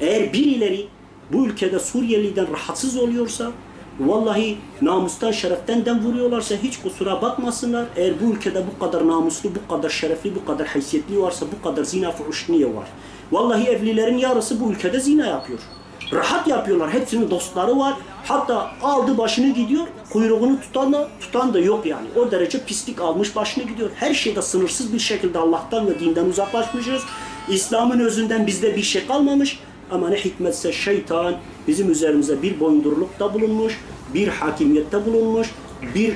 Eğer birileri bu ülkede Suriyeliden rahatsız oluyorsa vallahi namustan şereften den vuruyorlarsa hiç kusura bakmasınlar. Eğer bu ülkede bu kadar namuslu, bu kadar şerefli, bu kadar haysiyetli varsa bu kadar zina fuhuş niye var? Vallahi evlilerin yarısı bu ülkede zina yapıyor. Rahat yapıyorlar. Hepsinin dostları var. Hatta aldı başını gidiyor. Kuyruğunu tutan da, tutan da yok yani. O derece pislik almış başını gidiyor. Her şeyde sınırsız bir şekilde Allah'tan ve dinden uzaklaşmışız. İslam'ın özünden bizde bir şey kalmamış. Ama ne hikmetse şeytan bizim üzerimize bir boyundurlukta bulunmuş, bir hakimiyette bulunmuş, bir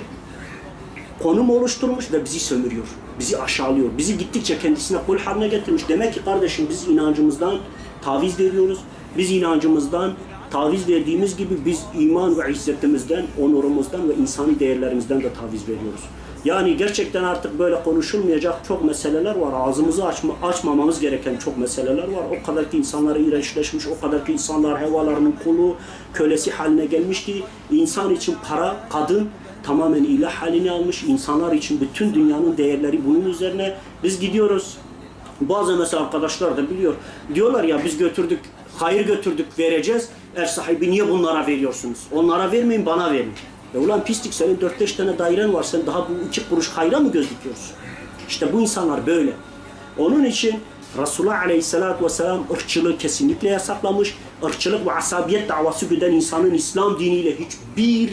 konum oluşturmuş ve bizi sömürüyor. Bizi aşağılıyor. Bizi gittikçe kendisine kul haline getirmiş. Demek ki kardeşim biz inancımızdan taviz veriyoruz. Biz inancımızdan taviz verdiğimiz gibi biz iman ve izzetimizden, onurumuzdan ve insani değerlerimizden de taviz veriyoruz. Yani gerçekten artık böyle konuşulmayacak çok meseleler var. Ağzımızı açma, açmamamız gereken çok meseleler var. O kadar ki insanlar iğrençleşmiş, o kadar ki insanlar hevalarının kulu, kölesi haline gelmiş ki insan için para, kadın tamamen ilah halini almış. İnsanlar için bütün dünyanın değerleri bunun üzerine. Biz gidiyoruz. Bazı mesela arkadaşlar da biliyor. Diyorlar ya biz götürdük, hayır götürdük vereceğiz. Ev sahibi niye bunlara veriyorsunuz? Onlara vermeyin bana verin. E ulan pislik senin 4-5 tane dairen var. Sen daha bu iki kuruş hayra mı göz dikiyorsun? İşte bu insanlar böyle. Onun için Resulullah Aleyhisselatü Vesselam ırkçılığı kesinlikle yasaklamış. Irkçılık ve asabiyet davası güden insanın İslam diniyle hiçbir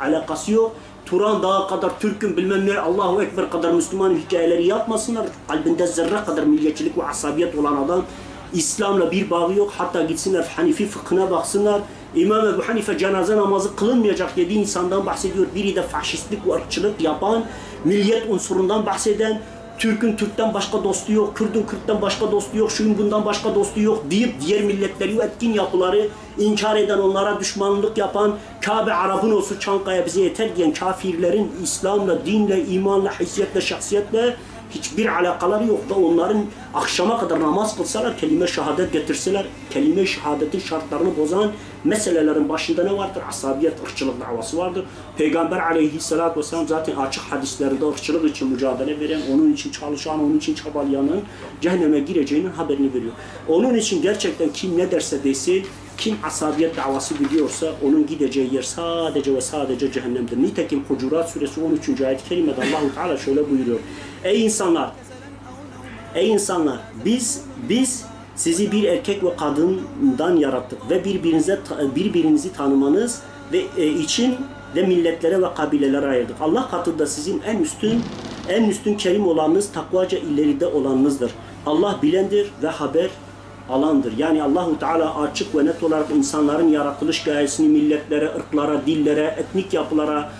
alakası yok. Turan Dağı kadar Türk'ün bilmem ne Allahu Ekber kadar Müslüman hikayeleri yapmasınlar. Kalbinde zerre kadar milliyetçilik ve asabiyet olan adam İslam'la bir bağı yok. Hatta gitsinler Hanifi fıkhına baksınlar. İmam Ebu Hanife cenaze namazı kılınmayacak dediği insandan bahsediyor. Biri de faşistlik ırkçılık yapan, milliyet unsurundan bahseden, Türk'ün Türk'ten başka dostu yok, Kürt'ün Kürt'ten başka dostu yok, şuyun bundan başka dostu yok deyip diğer milletleri ve etkin yapıları inkar eden, onlara düşmanlık yapan, Kabe Arap'ın olsun Çankaya bize yeter diyen kafirlerin İslam'la, dinle, imanla, hisiyetle, şahsiyetle hiçbir alakaları yok da onların akşama kadar namaz kılsalar, kelime şehadet getirseler, kelime şehadetin şartlarını bozan meselelerin başında ne vardır? Asabiyet, ırkçılık davası vardır. Peygamber aleyhissalatü vesselam zaten açık hadislerinde ırkçılık için mücadele veren, onun için çalışan, onun için çabalayanın cehenneme gireceğinin haberini veriyor. Onun için gerçekten kim ne derse desin, kim asabiyet davası biliyorsa onun gideceği yer sadece ve sadece cehennemdir. Nitekim Hucurat suresi 13. ayet-i kerimede Allahu Teala şöyle buyuruyor. Ey insanlar! Ey insanlar! Biz biz sizi bir erkek ve kadından yarattık ve birbirinize birbirinizi tanımanız ve e, için de milletlere ve kabilelere ayırdık. Allah katında sizin en üstün en üstün kerim olanınız takvaca ileride olanınızdır. Allah bilendir ve haber alandır. Yani Allahu Teala açık ve net olarak insanların yaratılış gayesini milletlere, ırklara, dillere, etnik yapılara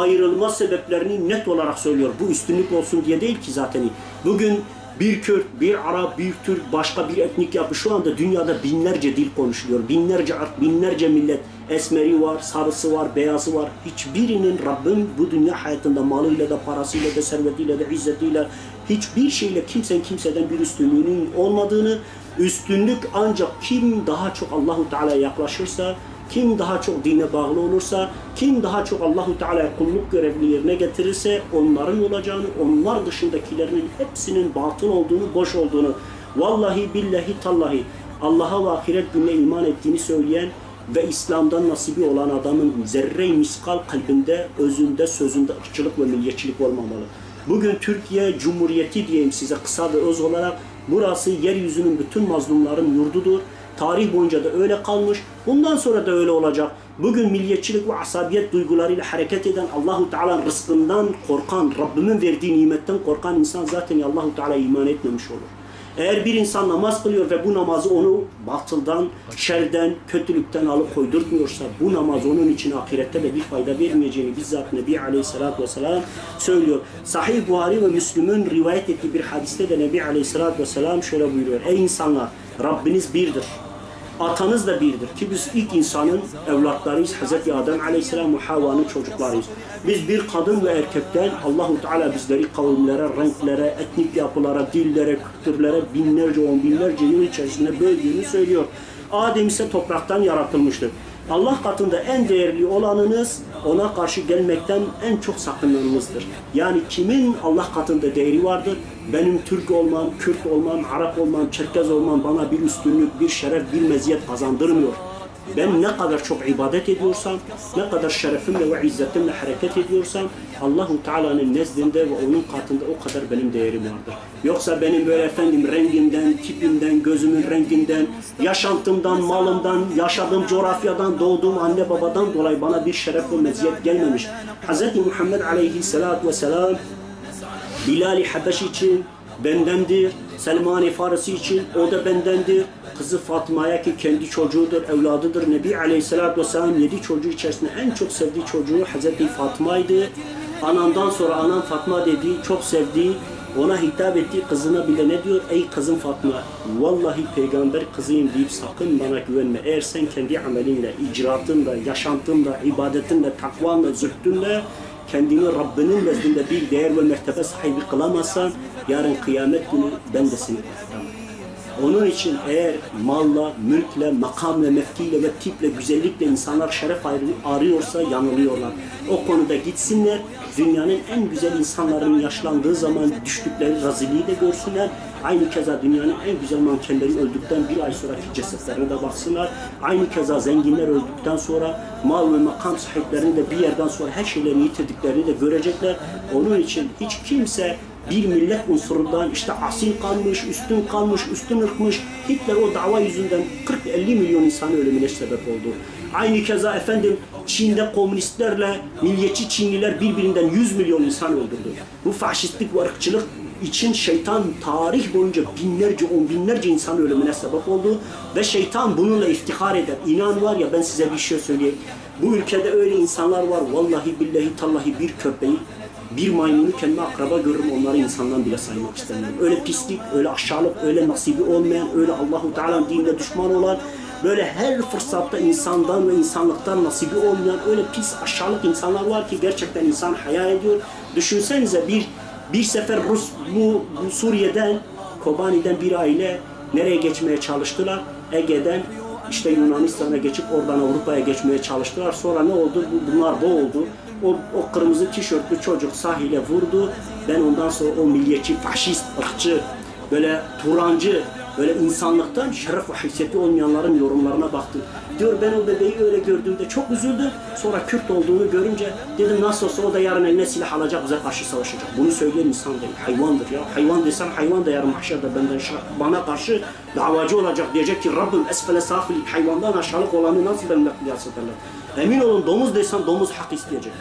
ayrılma sebeplerini net olarak söylüyor. Bu üstünlük olsun diye değil ki zaten. Bugün bir Kürt, bir Arap, bir Türk, başka bir etnik yapı şu anda dünyada binlerce dil konuşuluyor. Binlerce art, binlerce millet. Esmeri var, sarısı var, beyazı var. Hiçbirinin Rabbim bu dünya hayatında malıyla da, parasıyla da, servetiyle de, izzetiyle hiçbir şeyle kimsenin kimseden bir üstünlüğünün olmadığını, üstünlük ancak kim daha çok Allahu Teala'ya yaklaşırsa, kim daha çok dine bağlı olursa, kim daha çok Allahu Teala'ya kulluk görevli yerine getirirse onların olacağını, onlar dışındakilerin hepsinin batıl olduğunu, boş olduğunu, vallahi billahi tallahi Allah'a ve ahiret gününe iman ettiğini söyleyen ve İslam'dan nasibi olan adamın zerre miskal kalbinde, özünde, sözünde ırkçılık ve milliyetçilik olmamalı. Bugün Türkiye Cumhuriyeti diyeyim size kısa ve öz olarak burası yeryüzünün bütün mazlumların yurdudur. Tarih boyunca da öyle kalmış. Bundan sonra da öyle olacak. Bugün milliyetçilik ve asabiyet duygularıyla hareket eden Allahu Teala'nın rızkından korkan, Rabbimin verdiği nimetten korkan insan zaten Allahu Teala iman etmemiş olur. Eğer bir insan namaz kılıyor ve bu namazı onu batıldan, şerden, kötülükten alıp koydurtmuyorsa bu namaz onun için ahirette de bir fayda vermeyeceğini bizzat Nebi Aleyhisselatü Vesselam söylüyor. Sahih Buhari ve Müslüm'ün rivayet ettiği bir hadiste de Nebi Aleyhisselatü Vesselam şöyle buyuruyor. Ey insanlar! Rabbiniz birdir. Atanız da birdir ki biz ilk insanın evlatlarıyız. Hz. Adem Aleyhisselam ve Havva'nın çocuklarıyız. Biz bir kadın ve erkekten Allahu Teala bizleri kavimlere, renklere, etnik yapılara, dillere, kültürlere binlerce, on binlerce yıl içerisinde böldüğünü söylüyor. Adem ise topraktan yaratılmıştır. Allah katında en değerli olanınız ona karşı gelmekten en çok sakınanınızdır. Yani kimin Allah katında değeri vardır? Benim Türk olmam, Kürt olmam, Arap olmam, Çerkez olmam bana bir üstünlük, bir şeref, bir meziyet kazandırmıyor. Ben ne kadar çok ibadet ediyorsam, ne kadar şerefimle ve izzetimle hareket ediyorsam Allahu Teala'nın nezdinde ve onun katında o kadar benim değerim vardır. Yoksa benim böyle efendim rengimden, tipimden, gözümün renginden, yaşantımdan, malımdan, yaşadığım coğrafyadan, doğduğum anne babadan dolayı bana bir şeref ve meziyet gelmemiş. Hz. Muhammed aleyhissalatu vesselam Bilal-i Habeş için bendendir. Selman-i Farisi için o da bendendir. Kızı Fatma'ya ki kendi çocuğudur, evladıdır. Nebi Aleyhisselatü Vesselam yedi çocuğu içerisinde en çok sevdiği çocuğu Hazreti Fatma'ydı. Anandan sonra anan Fatma dediği, çok sevdiği, ona hitap ettiği kızına bile ne diyor? Ey kızım Fatma, vallahi peygamber kızıyım deyip sakın bana güvenme. Eğer sen kendi amelinle, icraatınla, yaşantınla, ibadetinle, takvanla, zühdünle kendini Rabbinin nezdinde bir değer ve mertebe sahibi kılamazsan yarın kıyamet günü ben de seni kurtaramam. Onun için eğer malla, mülkle, makamla, mevkiyle ve tiple, güzellikle insanlar şeref arıyorsa yanılıyorlar. O konuda gitsinler, dünyanın en güzel insanların yaşlandığı zaman düştükleri raziliği de görsünler. Aynı keza dünyanın en güzel mankenleri öldükten bir ay sonraki cesetlerine de baksınlar. Aynı keza zenginler öldükten sonra mal ve makam sahiplerini de bir yerden sonra her şeylerini yitirdiklerini de görecekler. Onun için hiç kimse bir millet unsurundan işte asil kalmış, üstün kalmış, üstün ırkmış. Hitler o dava yüzünden 40-50 milyon insan ölümüne sebep oldu. Aynı keza efendim Çin'de komünistlerle milliyetçi Çinliler birbirinden 100 milyon insan öldürdü. Bu faşistlik ve ırkçılık için şeytan tarih boyunca binlerce, on binlerce insan ölümüne sebep oldu. Ve şeytan bununla iftihar eder. İnan var ya ben size bir şey söyleyeyim. Bu ülkede öyle insanlar var. Vallahi billahi tallahi bir köpeği bir maymunu kendime akraba görürüm onları insandan bile saymak istemiyorum. Öyle pislik, öyle aşağılık, öyle nasibi olmayan, öyle Allahu Teala'nın dinine düşman olan, böyle her fırsatta insandan ve insanlıktan nasibi olmayan öyle pis aşağılık insanlar var ki gerçekten insan hayal ediyor. Düşünsenize bir bir sefer Rus bu, bu Suriye'den Kobani'den bir aile nereye geçmeye çalıştılar? Ege'den işte Yunanistan'a geçip oradan Avrupa'ya geçmeye çalıştılar. Sonra ne oldu? Bunlar boğuldu. O, o kırmızı tişörtlü çocuk sahile vurdu. Ben ondan sonra o milliyetçi, faşist, ırkçı, böyle Turancı, böyle insanlıktan şeref ve haysiyeti olmayanların yorumlarına baktım. Diyor ben o bebeği öyle gördüğümde çok üzüldüm. Sonra Kürt olduğunu görünce dedim nasıl olsa o da yarın eline silah alacak bize karşı savaşacak. Bunu söyleyen insan değil. Hayvandır ya. Hayvan desen hayvan da yarın mahşerde benden bana karşı davacı olacak. Diyecek ki Rabbim esfele safil hayvandan aşağılık olanı nasıl benimle kıyas ederler. Emin olun domuz desen domuz hak isteyecek.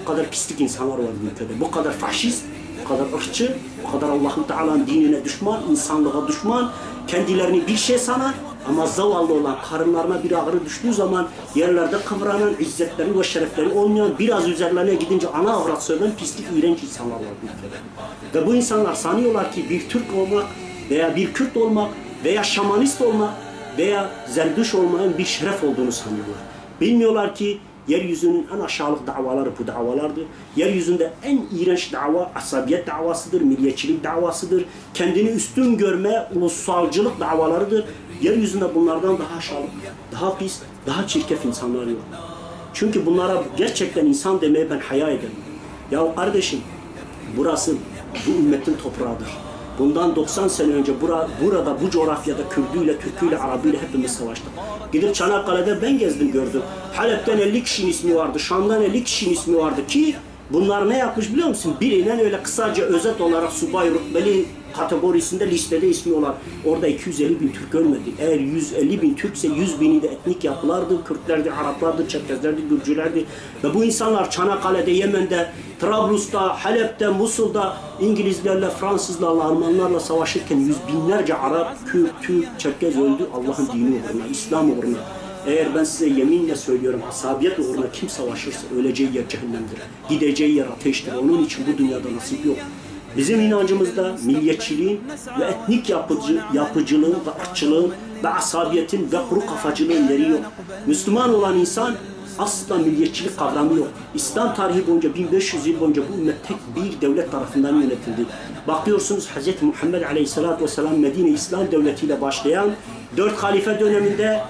Bu kadar pislik insanlar var ülkede. Bu kadar faşist, bu kadar ırkçı, bu kadar Allah'ın Teala'nın dinine düşman, insanlığa düşman, kendilerini bir şey sanan ama zavallı olan karınlarına bir ağrı düştüğü zaman yerlerde kıvranan, izzetleri ve şerefleri olmayan, biraz üzerlerine gidince ana avrat söyleyen pislik, iğrenç insanlar var ülkede. Ve bu insanlar sanıyorlar ki bir Türk olmak veya bir Kürt olmak veya şamanist olmak veya zerduş olmanın bir şeref olduğunu sanıyorlar. Bilmiyorlar ki yeryüzünün en aşağılık davaları bu davalardır. Yeryüzünde en iğrenç dava asabiyet davasıdır, milliyetçilik davasıdır. Kendini üstün görme, ulusalcılık davalarıdır. Yeryüzünde bunlardan daha aşağılık, daha pis, daha çirkef insanlar yok. Çünkü bunlara gerçekten insan demeye ben hayal ederim. Ya kardeşim, burası bu ümmetin toprağıdır. Bundan 90 sene önce bura, burada bu coğrafyada Kürdüyle, Türküyle, Arabıyla hepimiz savaştık. Gidip Çanakkale'de ben gezdim gördüm. Halep'ten 50 kişinin ismi vardı, Şam'dan 50 kişinin ismi vardı ki bunlar ne yapmış biliyor musun? Birinden öyle kısaca özet olarak subay rütbeli kategorisinde listede ismi olan orada 250 bin Türk ölmedi. Eğer 150 bin Türkse 100 bini de etnik yapılardı. Kürtlerdi, Araplardı, Çerkezlerdi, Gürcülerdi. Ve bu insanlar Çanakkale'de, Yemen'de, Trablus'ta, Halep'te, Musul'da İngilizlerle, Fransızlarla, Almanlarla savaşırken yüz binlerce Arap, Kürt, Türk, Çerkez öldü Allah'ın dini uğruna, İslam uğruna. Eğer ben size yeminle söylüyorum asabiyet uğruna kim savaşırsa öleceği yer cehennemdir. Gideceği yer ateştir. Onun için bu dünyada nasip yok. Bizim inancımızda milliyetçiliğin ve etnik yapıcı, yapıcılığın ve ırkçılığın ve asabiyetin ve kuru kafacılığın yeri yok. Müslüman olan insan asla milliyetçilik kavramı yok. İslam tarihi boyunca 1500 yıl boyunca bu ümmet tek bir devlet tarafından yönetildi. Bakıyorsunuz Hz. Muhammed Aleyhisselatü Vesselam Medine İslam Devleti ile başlayan dört halife döneminde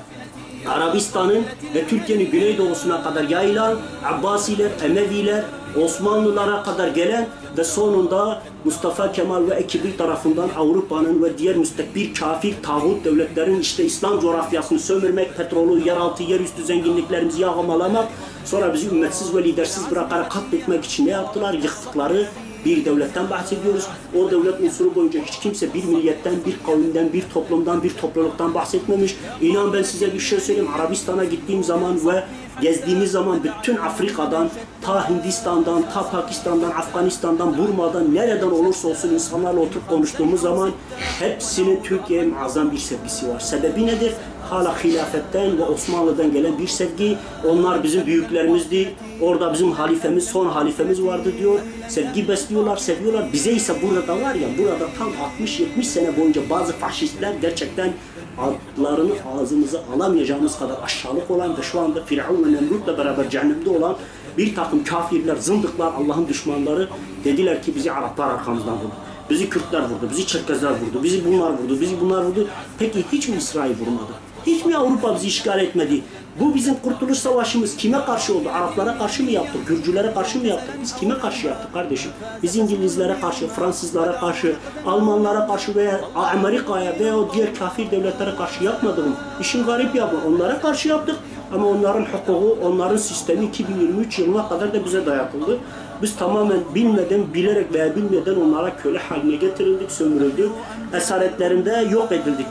Arabistan'ın ve Türkiye'nin güneydoğusuna kadar yayılan Abbasiler, Emeviler, Osmanlılara kadar gelen ve sonunda Mustafa Kemal ve ekibi tarafından Avrupa'nın ve diğer müstekbir kafir tağut devletlerin işte İslam coğrafyasını sömürmek, petrolü, yeraltı, yerüstü zenginliklerimizi yağmalamak, sonra bizi ümmetsiz ve lidersiz bırakarak katletmek için ne yaptılar? Yıktıkları bir devletten bahsediyoruz. O devlet unsuru boyunca hiç kimse bir milletten, bir kavimden, bir toplumdan, bir topluluktan bahsetmemiş. İnan ben size bir şey söyleyeyim. Arabistan'a gittiğim zaman ve gezdiğimiz zaman bütün Afrika'dan, ta Hindistan'dan, ta Pakistan'dan, Afganistan'dan, Burma'dan, nereden olursa olsun insanlarla oturup konuştuğumuz zaman hepsinin Türkiye'ye muazzam bir sevgisi var. Sebebi nedir? Hala hilafetten ve Osmanlı'dan gelen bir sevgi. Onlar bizim büyüklerimizdi. Orada bizim halifemiz, son halifemiz vardı diyor. Sevgi besliyorlar, seviyorlar. Bize ise burada var ya, burada tam 60-70 sene boyunca bazı faşistler gerçekten adlarını ağzımıza alamayacağımız kadar aşağılık olan ve şu anda Firavun ve Nemrut'la beraber cehennemde olan bir takım kafirler, zındıklar, Allah'ın düşmanları dediler ki bizi Araplar arkamızdan vurdu. Bizi Kürtler vurdu, bizi Çerkezler vurdu, bizi bunlar vurdu, bizi bunlar vurdu. Peki hiç mi İsrail vurmadı? Hiç mi Avrupa bizi işgal etmedi? Bu bizim kurtuluş savaşımız kime karşı oldu? Araplara karşı mı yaptık? Gürcülere karşı mı yaptık? Biz kime karşı yaptık kardeşim? Biz İngilizlere karşı, Fransızlara karşı, Almanlara karşı veya Amerika'ya veya diğer kafir devletlere karşı yapmadık mı? İşin garip ya bu. Onlara karşı yaptık. Ama onların hukuku, onların sistemi 2023 yılına kadar da bize dayatıldı. Biz tamamen bilmeden, bilerek veya bilmeden onlara köle haline getirildik, sömürüldük. Esaretlerinde yok edildik.